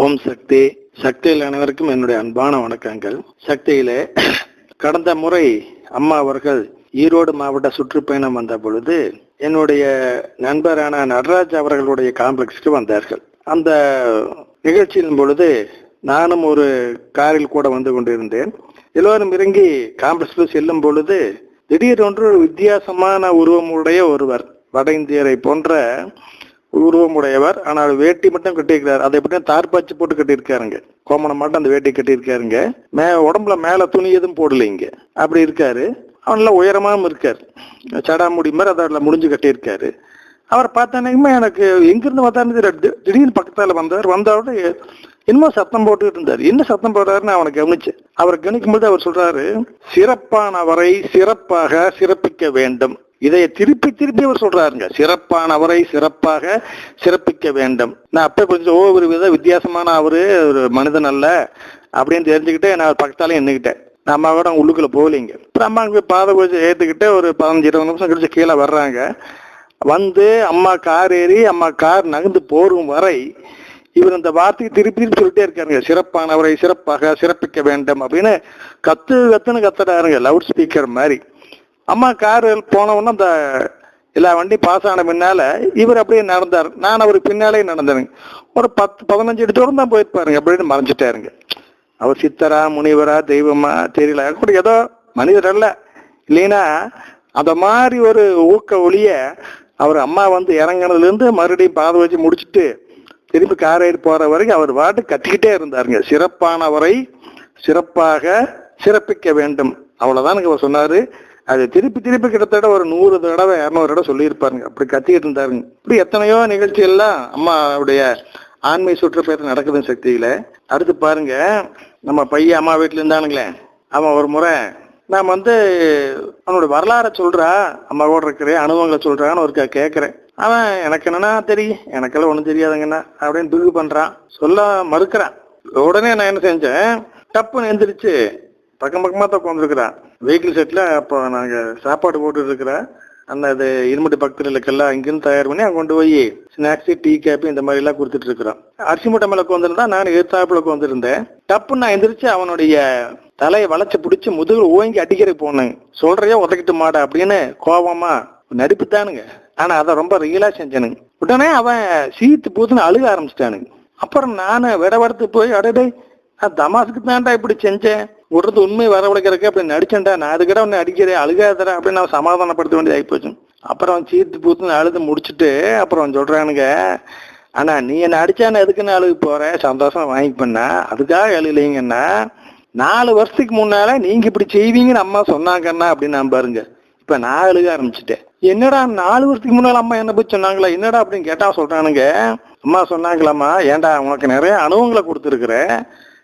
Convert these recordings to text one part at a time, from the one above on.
ஓம் சக்தி. சக்தியில் அனைவருக்கும் என்னுடைய அன்பான வணக்கங்கள். சக்தியிலே கடந்த முறை அம்மா அவர்கள் ஈரோடு மாவட்ட சுற்றுப்பயணம் வந்த பொழுது என்னுடைய நண்பரான நடராஜ் அவர்களுடைய காம்ப்ளெக்ஸ்க்கு வந்தார்கள். அந்த நிகழ்ச்சியின் பொழுது நானும் ஒரு காரில் கூட வந்து கொண்டிருந்தேன். எல்லோரும் இறங்கி காம்ப்ளெக்ஸ்க்கு செல்லும் பொழுது திடீரென்று ஒரு வித்தியாசமான உருவமுடைய ஒருவர் வட இந்தியரை போன்ற உருவமுடையவர். ஆனால் வேட்டி மட்டும் கட்டியிருக்கிறார். அதை எப்படி தார்பாச்சு போட்டு கட்டியிருக்காருங்க. கோமணம் மட்டும் அந்த வேட்டி கட்டியிருக்காருங்க. மே உடம்புல மேல துணி எதுவும் போடலைங்க அப்படி இருக்காரு. அவன்ல உயரமாவும் இருக்காரு. சடாமுடி மாதிரி அதில் முடிஞ்சு கட்டியிருக்காரு. அவர் பார்த்தானேக்குமே எனக்கு எங்கிருந்து வந்தாருன்னு திடீர்னு பக்கத்தால் வந்தார். வந்தவோட என்னமோ சத்தம் போட்டுட்டு இருந்தார். என்ன சத்தம் போடுறாருன்னு அவனை கவனிச்சேன் அவர் கவனிக்கும் போது அவர் சொல்றாரு சிறப்பானவரை சிறப்பாக சிறப்பிக்க வேண்டும். இதைய திருப்பி திருப்பி அவர் சொல்றாருங்க. சிறப்பானவரை சிறப்பாக சிறப்பிக்க வேண்டும். நான் அப்ப கொஞ்சம் ஒவ்வொரு வித வித்தியாசமான அவரு ஒரு மனிதன் அல்ல அப்படின்னு தெரிஞ்சுக்கிட்டு நான் பக்கத்தாலே நின்றுக்கிட்டேன் நம்ம அம்மா கூட உள்ளுக்குள்ள போகலைங்க. அப்புறம் அம்மா போய் பாதை கொஞ்சம் ஏற்றுக்கிட்டு ஒரு பதினஞ்சு இருபது நிமிஷம் கழிச்சு கீழே வர்றாங்க. வந்து அம்மா கார் ஏறி அம்மா கார் நகர்ந்து போகும் வரை இவர் இந்த வார்த்தைக்கு திருப்பி திருப்பி சொல்லிட்டே இருக்காருங்க. சிறப்பானவரை சிறப்பாக சிறப்பிக்க வேண்டும் அப்படின்னு கத்து கத்துன்னு கத்துறாருங்க. லவுட் ஸ்பீக்கர் மாதிரி. அம்மா கார் போனவொன்னே அந்த எல்லா வண்டியும் பாஸ் ஆன பின்னால இவர் அப்படியே நடந்தார். நான் அவருக்கு பின்னாலே நடந்தேனுங்க. ஒரு பத்து பதினஞ்சு இடத்தோடு தூரம் தான் போயிருப்பாருங்க அப்படின்னு மறைஞ்சிட்டாருங்க. அவர் சித்தரா முனிவரா தெய்வமா தெரியல. கூட ஏதோ மனிதர் அல்ல. இல்லைன்னா அந்த மாதிரி ஒரு ஊக்க ஒளிய அவர் அம்மா வந்து இறங்கினதுலேருந்து மறுபடியும் பாதை வச்சு முடிச்சுட்டு திரும்பி கார் ஏறி போகிற வரைக்கும் அவர் பாட்டு கத்திக்கிட்டே இருந்தாருங்க. சிறப்பானவரை சிறப்பாக சிறப்பிக்க வேண்டும். அவ்வளோதான் அவர் சொன்னார். அது திருப்பி திருப்பி கிட்டத்தட்ட ஒரு நூறு தடவை இரநூறு தடவை சொல்லியிருப்பாருங்க. அப்படி கத்திக்கிட்டு இருந்தாருங்க இப்படி எத்தனையோ நிகழ்ச்சி எல்லாம் அம்மாவுடைய ஆண்மை சுற்றுப்பயணம் நடக்குதுன்னு சக்தியில. அடுத்து பாருங்க நம்ம பையன் அம்மா வீட்டுல இருந்தானுங்களேன் அவன் ஒரு முறை நான் வந்து அவனோட வரலாறை சொல்றா அம்மா கூட இருக்கிறேன் அனுபவங்களை சொல்றான்னு ஒரு கேட்கறேன் அவன் எனக்கு என்னன்னா தெரியும் எனக்கெல்லாம் ஒண்ணும் தெரியாதுங்கண்ணா அப்படின்னு பிகு பண்றான். சொல்ல மறுக்கிறான். உடனே நான் என்ன செஞ்சேன் டப்புன்னு எந்திரிச்சு பக்கம் பக்கமா தான் உட்காந்துருக்குறான் வெஹிக்கிள் செட்டில் அப்போ நாங்கள் சாப்பாடு போட்டுட்டு இருக்கிறேன் அந்த இது பக்கத்தில் இருக்கெல்லாம் இங்கேருந்து தயார் பண்ணி அங்கே கொண்டு போய் ஸ்நாக்ஸு டீ கேப்பு இந்த மாதிரி எல்லாம் கொடுத்துட்டு இருக்கிறோம். அரிசி மூட்டை மேல உட்காந்துருந்தா நான் எதிர்த்தாப்புல உட்காந்துருந்தேன் டப்புன்னு நான் எந்திரிச்சு அவனுடைய தலையை வளைச்சு பிடிச்சி முதுகில் ஓங்கி அடிக்கிறதுக்கு போனேன். சொல்றையோ உதக்கிட்டு மாட அப்படின்னு கோபமா நடிப்பு தானுங்க ஆனால் அதை ரொம்ப ரியலாக செஞ்சானுங்க. உடனே அவன் சீத்து பூத்துன்னு அழுக ஆரம்பிச்சிட்டானுங்க. அப்புறம் நானு விடவடுத்து போய் அடடே நான் தமாசுக்கு தான்டா இப்படி செஞ்சேன். விடுறது உண்மை வரவழைக்கிறதுக்கு அப்படி நடிச்சேன்டா நான் அதுக்கிட்ட உன்னை அடிக்கிறேன் அழுகாதடா அப்படின்னு நான் சமாதானப்படுத்த வேண்டியது ஆகிப்போச்சு அப்புறம் சீர்த்து பூத்துன்னு அழுது முடிச்சுட்டு அப்புறம் சொல்றானுங்க ஆனா நீ என்ன அடிச்சான எதுக்குன்னு அழுகு போற? சந்தோஷம் வாங்கிப்பண்ணா அதுக்காக எழுதலைங்கன்னா நாலு வருஷத்துக்கு முன்னால நீங்க இப்படி செய்வீங்கன்னு அம்மா சொன்னாங்கன்னா அப்படின்னு நான் பாருங்க. இப்ப நான் அழுக ஆரம்பிச்சிட்டேன். என்னடா நாலு வருஷத்துக்கு முன்னால அம்மா என்ன போய் சொன்னாங்களா? என்னடா? அப்படின்னு கேட்டா சொல்றானுங்க. அம்மா சொன்னாங்களாம்மா ஏன்டா உனக்கு நிறைய அனுபவங்களை கொடுத்துருக்குறேன்.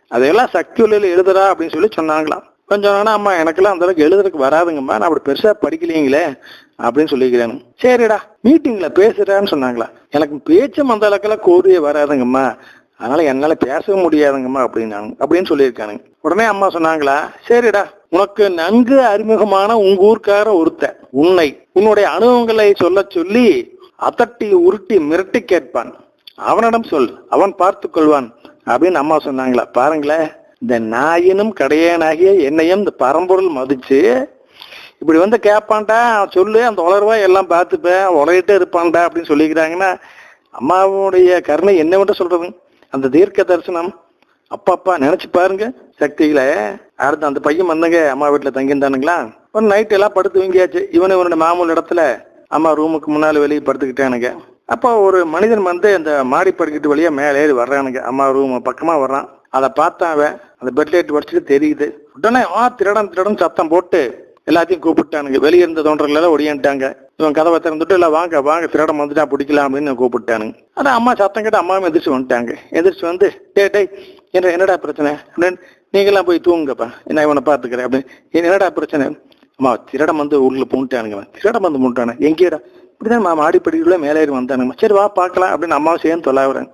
அதையெல்லாம் சக்தி எழுதுறா அப்படின்னு சொல்லி சொன்னாங்களாம். கொஞ்சம் நானா அம்மா எனக்கெல்லாம் அந்த அளவுக்கு எழுதுறதுக்கு வராதுங்கம்மா. நான் அப்படி பெருசா படிக்கலீங்களே அப்படின்னு சொல்லிக்கிறேன் சரிடா மீட்டிங்ல பேசுறான்னு சொன்னாங்களா. எனக்கு பேச்சும் அந்த அளவுக்குலாம் கோரியே வராதுங்கம்மா. அதனால என்னால பேசவும் முடியாதுங்கம்மா அப்படின்னாங்க. அப்படின்னு சொல்லியிருக்கானுங்க. உடனே அம்மா சொன்னாங்களா சரிடா உனக்கு நன்கு அறிமுகமான உங்க ஊர்க்கார ஒருத்த உன்னை உன்னுடைய அனுபவங்களை சொல்ல சொல்லி அதட்டி உருட்டி மிரட்டி கேட்பான். அவனிடம் சொல் அவன் பார்த்து கொள்வான். அப்படின்னு அம்மா சொன்னாங்களா பாருங்களேன் இந்த நாயினும் கடையனாகிய என்னையும் இந்த பரம்பொருள் மதிச்சு இப்படி வந்து கேட்பான்டா சொல்லு அந்த உளர்வா எல்லாம் பார்த்துப்பேன் உலகிட்டே இருப்பான்டா அப்படின்னு சொல்லிக்கிறாங்கன்னா அம்மாவுடைய கருணை என்னவென்று சொல்றது. அந்த தீர்க்க தரிசனம் அப்பா அப்பா நினைச்சு பாருங்க சக்தியில. அடுத்து அந்த பையன் வந்தங்க அம்மா வீட்டுல தங்கியிருந்தானுங்களா? ஒரு நைட் எல்லாம் படுத்து வீங்கியாச்சு இவனு இவனோட மாமூல் இடத்துல அம்மா ரூமுக்கு முன்னால் வெளியே படுத்துக்கிட்டானுங்க. அப்போ ஒரு மனிதன் வந்து அந்த மாடி படுக்கிட்டு வழியா மேலே ஏறி வர்றானுங்க. அம்மா ரூம் பக்கமா வர்றான். அதை பார்த்தான் அந்த பெட் லைட் வடிச்சிட்டு தெரியுது. உடனே ஆ திருடன் திருடன் சத்தம் போட்டு எல்லாத்தையும் கூப்பிட்டானுங்க. வெளியே இருந்த தோன்றல எல்லாம் ஒடியான்ட்டாங்க. இவன் கதவை திறந்துட்டு இல்லை வாங்க வாங்க திருடம் வந்துட்டா பிடிக்கலாம் அப்படின்னு கூப்பிட்டானுங்க. ஆனால் அம்மா சத்தம் கேட்டு அம்மாவும் எந்திரிச்சு வந்துட்டாங்க. எந்திரிச்சு வந்து டே டே என்ன என்னடா பிரச்சனை? அப்படின்னு நீங்களாம் போய் தூங்குங்கப்பா. நான் இவனை பார்த்துக்கிறேன் அப்படின்னு. என்னடா பிரச்சனை? அம்மா திருடம் வந்து உள்ள பூண்டானுங்க திருடம் வந்து பூண்டானே எங்கேடா இப்படிதான் நான் ஆடிப்படிக்குள்ள மேலே ஏறி வந்தானுங்க. சரி வா பார்க்கலாம் அப்படின்னு அம்மாவும் சேர்ந்து தொல்லாவுறேன்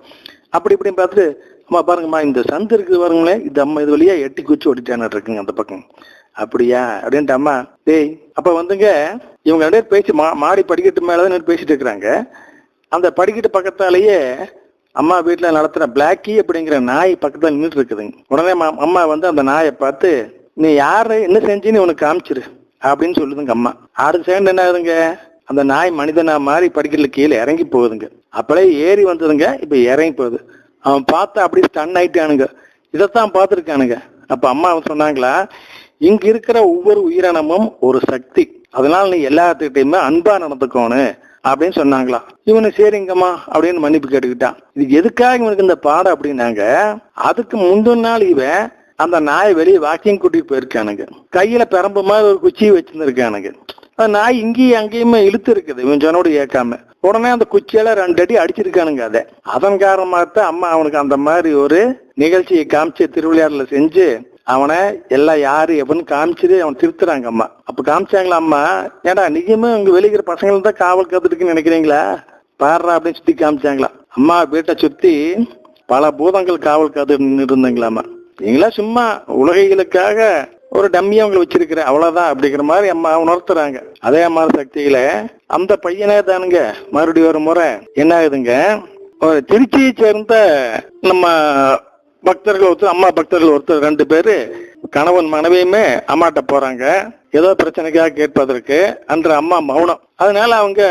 அப்படி இப்படின்னு பார்த்துட்டு அம்மா பாருங்கம்மா இந்த சந்து இருக்குது பாருங்களேன். இது அம்மா இது வழியா எட்டி குச்சி ஓடிட்டானு இருக்குங்க அந்த பக்கம். அப்படியா? அப்படின்ட்டு அம்மா டேய் அப்ப வந்துங்க இவங்க ரெண்டு பேர் பேசி மா மாடி படிக்கட்டு மேலதான் தான் பேசிட்டு இருக்கிறாங்க. அந்த படிக்கட்டு பக்கத்தாலேயே அம்மா வீட்டில் நடத்துகிற பிளாக்கி அப்படிங்கிற நாய் பக்கத்தில் நின்றுட்டு இருக்குதுங்க. உடனே மா- அம்மா வந்து அந்த நாயை பார்த்து நீ யாரு? என்ன செஞ்சுன்னு உனக்கு காமிச்சிரு அப்படின்னு சொல்லுதுங்க அம்மா. அடுத்த செகண்ட் என்ன ஆகுதுங்க? அந்த நாய் மனிதனா மாதிரி படிக்கல கீழே இறங்கி போகுதுங்க. அப்பளே ஏறி வந்ததுங்க இப்ப இறங்கி போகுது. அவன் பார்த்தா அப்படியே ஸ்டன் ஆயிட்டானுங்க. இதைத்தான் பார்த்துருக்கானுங்க. அப்ப அம்மா சொன்னாங்களா இங்க இருக்கிற ஒவ்வொரு உயிரினமும் ஒரு சக்தி. அதனால நீ எல்லாத்துக்கிட்டையுமே அன்பா நடந்துக்கோணும் அப்படின்னு சொன்னாங்களா. இவனு சரிங்கம்மா அப்படின்னு மன்னிப்பு கேட்டுக்கிட்டான். இது எதுக்காக இவனுக்கு இந்த பாடம் அப்படின்னாங்க அதுக்கு முந்தின நாள் இவன் அந்த நாயை வெளியே வாக்கிங் கூட்டிட்டு போயிருக்கானுங்க. கையில பெரம்பு மாதிரி ஒரு குச்சி வச்சிருந்துருக்கானுங்க. நாய் இங்கேயும் அங்கேயுமே இழுத்து இருக்குது இவன் சொன்னோடு ஏற்காம உடனே அந்த குச்சியால ரெண்டு அடி அடிச்சிருக்கானுங்க அதை. அதன் காரணமாகத்தான் அம்மா அவனுக்கு அந்த மாதிரி ஒரு நிகழ்ச்சியை காமிச்சு திருவிளையாடல செஞ்சு அவனை எல்லாம் யாரு எப்படின்னு காமிச்சது அவன் திருத்துறாங்க அம்மா. அப்ப காமிச்சாங்களா அம்மா ஏடா நீயுமே உங்க வெளியிற பசங்களும் தான் காவல் கத்துட்டுக்குன்னு நினைக்கிறீங்களா? பாடுறா அப்படின்னு சுத்தி காமிச்சாங்களா. அம்மா வீட்டை சுத்தி பல பூதங்கள் காவல் காத்து நின்று இருந்தாங்களாமா நீங்களா சும்மா உலகைகளுக்காக ஒரு டம்மியை அவங்களை வச்சிருக்கிறேன் அவ்வளவுதான் அப்படிங்கிற மாதிரி அம்மா உணர்த்துறாங்க. அதே மாதிரி சக்தியில அந்த பையனே தானுங்க மறுபடியும் ஒரு முறை என்ன ஆகுதுங்க ஒரு திருச்சியை சேர்ந்த நம்ம பக்தர்கள் ஒருத்தர் அம்மா பக்தர்கள் ஒருத்தர் ரெண்டு பேரு கணவன் மனைவியுமே அம்மாட்ட போறாங்க. ஏதோ பிரச்சனைக்காக கேட்பதற்கு அன்று அம்மா மௌனம். அதனால அவங்க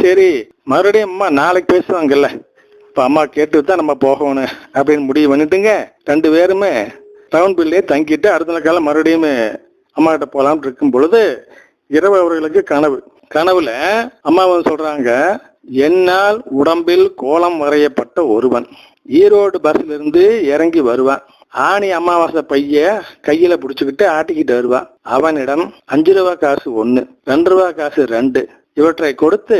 சரி மறுபடியும் அம்மா நாளைக்கு பேசுவாங்கல்ல இப்ப அம்மா கேட்டு தான் நம்ம போகணும் அப்படின்னு முடிவு பண்ணிட்டுங்க. ரெண்டு பேருமே டவுன் பில்லே தங்கிட்டு அடுத்த நாள் காலம் மறுபடியும் அம்மா கிட்ட போகலாம்னு இருக்கும் பொழுது இரவு அவர்களுக்கு கனவு. கனவுல அம்மா வந்து சொல்றாங்க என்னால் உடம்பில் கோலம் வரையப்பட்ட ஒருவன். ஈரோடு பஸ்ல இருந்து இறங்கி வருவான். ஆணி அமாவாசை பைய கையில புடிச்சுக்கிட்டு ஆட்டிக்கிட்டு வருவான். அவனிடம் அஞ்சு ரூபா காசு ஒன்னு ரெண்டு ரூபா காசு ரெண்டு. இவற்றை கொடுத்து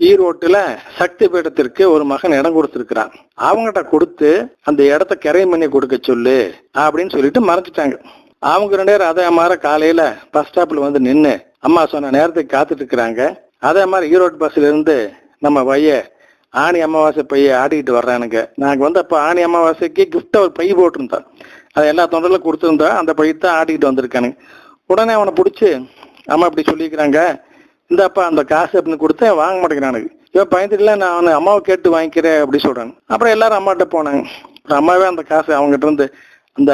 ஈரோட்டுல சக்தி பீடத்திற்கு ஒரு மகன் இடம் கொடுத்திருக்கிறான். அவங்ககிட்ட கொடுத்து அந்த இடத்த கரையும் பண்ணி கொடுக்க சொல்லு அப்படின்னு சொல்லிட்டு மறைச்சிட்டாங்க. அவங்க ரெண்டு பேரும் அதே மாதிரி காலையில பஸ் ஸ்டாப்ல வந்து நின்று அம்மா சொன்ன நேரத்துக்கு காத்துட்டு இருக்கிறாங்க. அதே மாதிரி ஈரோடு பஸ்ல இருந்து நம்ம பைய ஆணி அமாவாசை பைய ஆடிக்கிட்டு வர்றானுங்க. நாங்க வந்து அப்ப ஆணி அமாவாசைக்கு கிஃப்ட் ஒரு பை போட்டிருந்தோம் அதை எல்லா தொண்டர்களும் கொடுத்துருந்தோம் அந்த பை தான் ஆடிக்கிட்டு வந்திருக்கானுங்க. உடனே அவனை பிடிச்சி அம்மா இப்படி சொல்லிக்கிறாங்க இந்தாப்பா அந்த காசு அப்படின்னு கொடுத்தேன் வாங்க மாட்டேங்கிறானுக்கு இவன் பயந்துட்டுல நான் அவனை அம்மாவை கேட்டு வாங்கிக்கிறேன் அப்படி சொல்றாங்க அப்புறம் எல்லாரும் அம்மாட்ட போனாங்க. அப்புறம் அம்மாவே அந்த காசு அவங்ககிட்ட இருந்து அந்த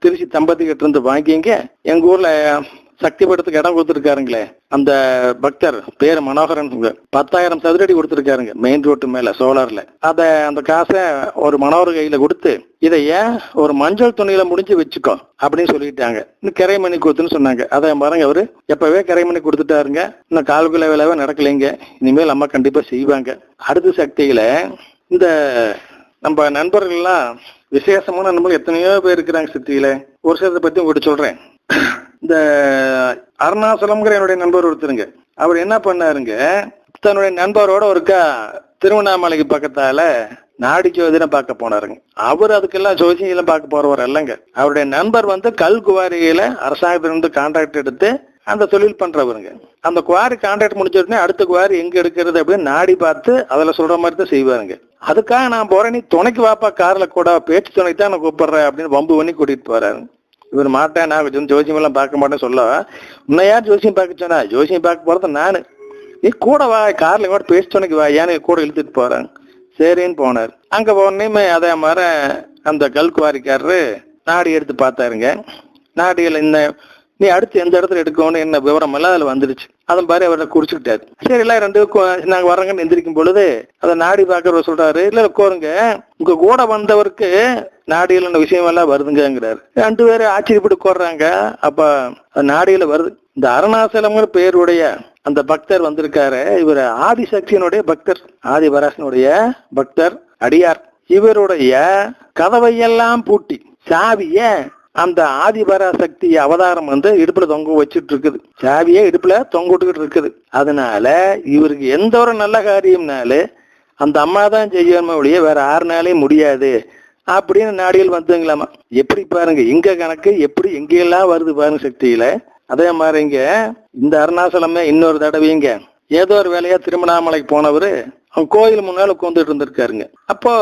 திருச்சி தம்பதி கிட்ட இருந்து வாங்கிங்க. எங்க ஊர்ல சக்தி படத்துக்கு இடம் கொடுத்துருக்காருங்களே. அந்த பக்தர் பேர் மனோகரன் பத்தாயிரம் சதுரடி கொடுத்துருக்காருங்க மெயின் ரோட்டு மேல சோலார்ல அத அந்த காசை ஒரு மனோகர் கையில கொடுத்து இதை ஏன் ஒரு மஞ்சள் துணியில முடிஞ்சு வச்சுக்கோ அப்படின்னு சொல்லிட்டாங்க. இன்னும் கிரை மணி கொடுத்துன்னு சொன்னாங்க. அதை பாருங்க அவரு எப்பவே கரைமணி கொடுத்துட்டாருங்க. இன்னும் கால்குல வேலைவே நடக்கலைங்க. இனிமேல் அம்மா கண்டிப்பா செய்வாங்க. அடுத்த சக்தியில இந்த நம்ம நண்பர்கள்லாம் விசேஷமான நண்பர்கள் எத்தனையோ பேர் இருக்கிறாங்க சித்தியில ஒரு சிலத்தை பத்தி உங்கள்கிட்ட சொல்றேன். இந்த அருணாசலம்ங்கிற என்னுடைய நண்பர் ஒருத்தருங்க. அவர் என்ன பண்ணாருங்க தன்னுடைய நண்பரோட ஒருக்கா திருவண்ணாமலைக்கு பக்கத்தால நாடி பார்க்க போனாருங்க. அவர் அதுக்கெல்லாம் ஜோசியெல்லாம் பார்க்க போறவர் அல்லங்க. அவருடைய நண்பர் வந்து கல் குவாரியில அரசாங்கத்திலிருந்து கான்ட்ராக்ட் எடுத்து அந்த தொழில் பண்றவருங்க. அந்த குவாரி கான்ட்ராக்ட் முடிச்ச உடனே அடுத்த குவாரி எங்க எடுக்கிறது அப்படின்னு நாடி பார்த்து அதுல சொல்ற மாதிரி தான் செய்வாருங்க. அதுக்காக நான் போறேன் நீ துணைக்கு வாப்பா கார்ல கூட பேச்சு துணைக்கு தான் நான் கூப்பிடுறேன் அப்படின்னு வம்பு பண்ணி கூட்டிட்டு போறாரு. இவர் மாட்டேன் நான் ஜோசியம் எல்லாம் பார்க்க மாட்டேன்னு சொல்ல உன்னை யார் ஜோசியம் பார்க்க சொன்னா? ஜோசியம் பார்க்க போறது நானு. நீ கூட வா கார்ல கூட பேசிட்டோனுக்கு வா ஏன்னு கூட இழுத்துட்டு போறேன் சரின்னு போனார். அங்க போனேமே அதே மாதிரி அந்த கல்குவாரிக்காரரு நாடி எடுத்து பார்த்தாருங்க. நாடியில் இந்த நீ அடுத்து எந்த இடத்துல எடுக்கணும்னு என்ன விவரம் எல்லாம் அதுல வந்துடுச்சு அதன் பாரு அவரை குறிச்சுக்கிட்டாரு சரி எல்லாம் ரெண்டு கு- நாங்க வர்றோங்கன்னு எந்திரிக்கும் பொழுது அதை நாடி பார்க்கறவர் சொல்றாரு இல்ல கோருங்க உங்க கூட வந்தவருக்கு நாடியில் இந்த விஷயம் எல்லாம் வருதுங்கிறாரு ரெண்டு பேரும் ஆச்சரியப்பட்டு கோர்றாங்க அப்ப நாடியில வருது. இந்த அருணாசலம்ங்கிற பேருடைய அந்த பக்தர் வந்திருக்காரு. இவர் ஆதிசக்தியினுடைய பக்தர் ஆதிபராசனுடைய பக்தர் அடியார். இவருடைய கதவையெல்லாம் பூட்டி சாவிய அந்த ஆதிபராசக்தி அவதாரம் வந்து இடுப்புல தொங்க வச்சுட்டு இருக்குது சாவியே இடுப்புல தொங்க விட்டுக்கிட்டு இருக்குது அதனால இவருக்கு எந்த ஒரு நல்ல காரியம்னாலே அந்த அம்மா தான் செய்யணுமே ஒழிய வேற நாளே முடியாது. அப்படின்னு நாடிகள் வந்துங்களாமா. எப்படி பாருங்க இங்க கணக்கு எப்படி எங்கெல்லாம் வருது பாருங்க சக்தியில. அதே மாதிரி இங்க இந்த அருணாசலமே இன்னொரு தடவைங்க ஏதோ ஒரு வேலையா திருமணாமலைக்கு போனவர் அவங்க கோயில் முன்னால உட்காந்துட்டு இருந்திருக்காருங்க. அப்போ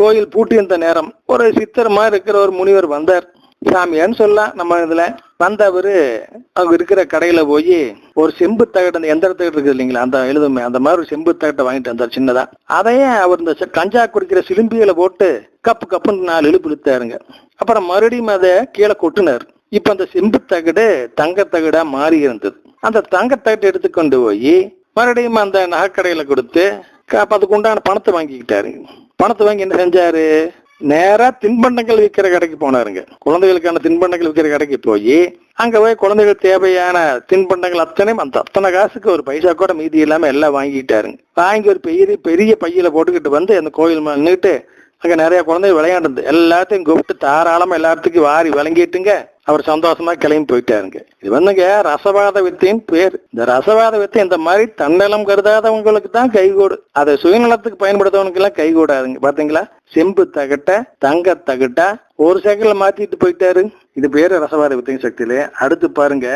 கோயில் பூட்டி இருந்த நேரம் ஒரு சித்தர் மாதிரி இருக்கிற ஒரு முனிவர் வந்தார். சாமியார்னு சொல்லலாம். நம்ம இதுல வந்தவரு அவங்க இருக்கிற கடையில போய் ஒரு செம்பு தகடு அந்த எந்திர தகட்டு இருக்குது இல்லைங்களா? அந்த எழுதுமே அந்த மாதிரி ஒரு செம்பு தகட்டை வாங்கிட்டு வந்தார் சின்னதா. அதையே அவர் இந்த செ- கஞ்சா குடிக்கிற சிலும்பியில போட்டு கப்பு கப்புன்னு நாலு இழுப்பு இழுத்தாருங்க. அப்புறம் மறுபடியும் அதை கீழே கொட்டினார். இப்போ அந்த செம்பு தகடு தங்க தகடா மாறி இருந்தது. அந்த தங்க தகட்டை எடுத்துக்கொண்டு போய் மறுபடியும் அந்த நகைக்கடையில் கொடுத்து க- அதுக்கு உண்டான பணத்தை வாங்கிக்கிட்டாரு. பணத்தை வாங்கி என்ன செஞ்சாரு? நேரா தின்பண்டங்கள் விற்கிற கடைக்கு போனாருங்க. குழந்தைகளுக்கான தின்பண்டங்கள் விற்கிற கடைக்கு போய் அங்க போய் குழந்தைகள் தேவையான தின்பண்டங்கள் அத்தனையும் அந்த அத்தனை காசுக்கு ஒரு பைசா கூட மீதி இல்லாம எல்லாம் வாங்கிட்டாருங்க. வாங்கி ஒரு பெரிய பெரிய பையில போட்டுக்கிட்டு வந்து அந்த கோயில் நின்றுட்டு அங்க நிறைய குழந்தைகள் விளையாடுது. எல்லாத்தையும் கூப்பிட்டு தாராளமா எல்லாத்துக்கும் வாரி விளங்கிட்டுங்க அவர் சந்தோஷமா கிளம்பி போயிட்டாருங்க. இது வந்துங்க ரசவாத வித்தையின் பேர். இந்த ரசவாத வித்தை இந்த மாதிரி தன்னலம் கருதாதவங்களுக்கு தான் கைகூடு. அதை சுயநலத்துக்கு பயன்படுத்தவனுக்கு எல்லாம் கைகூடாதுங்க. பாத்தீங்களா? செம்பு தகட்ட தங்க தகட்டா ஒரு செகண்ட்ல மாத்திட்டு போயிட்டாரு. இது பேரு ரசவாத வித்தையின் சக்தியிலே. அடுத்து பாருங்க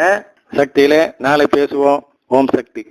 சக்தியிலே நாளை பேசுவோம். ஓம் சக்தி.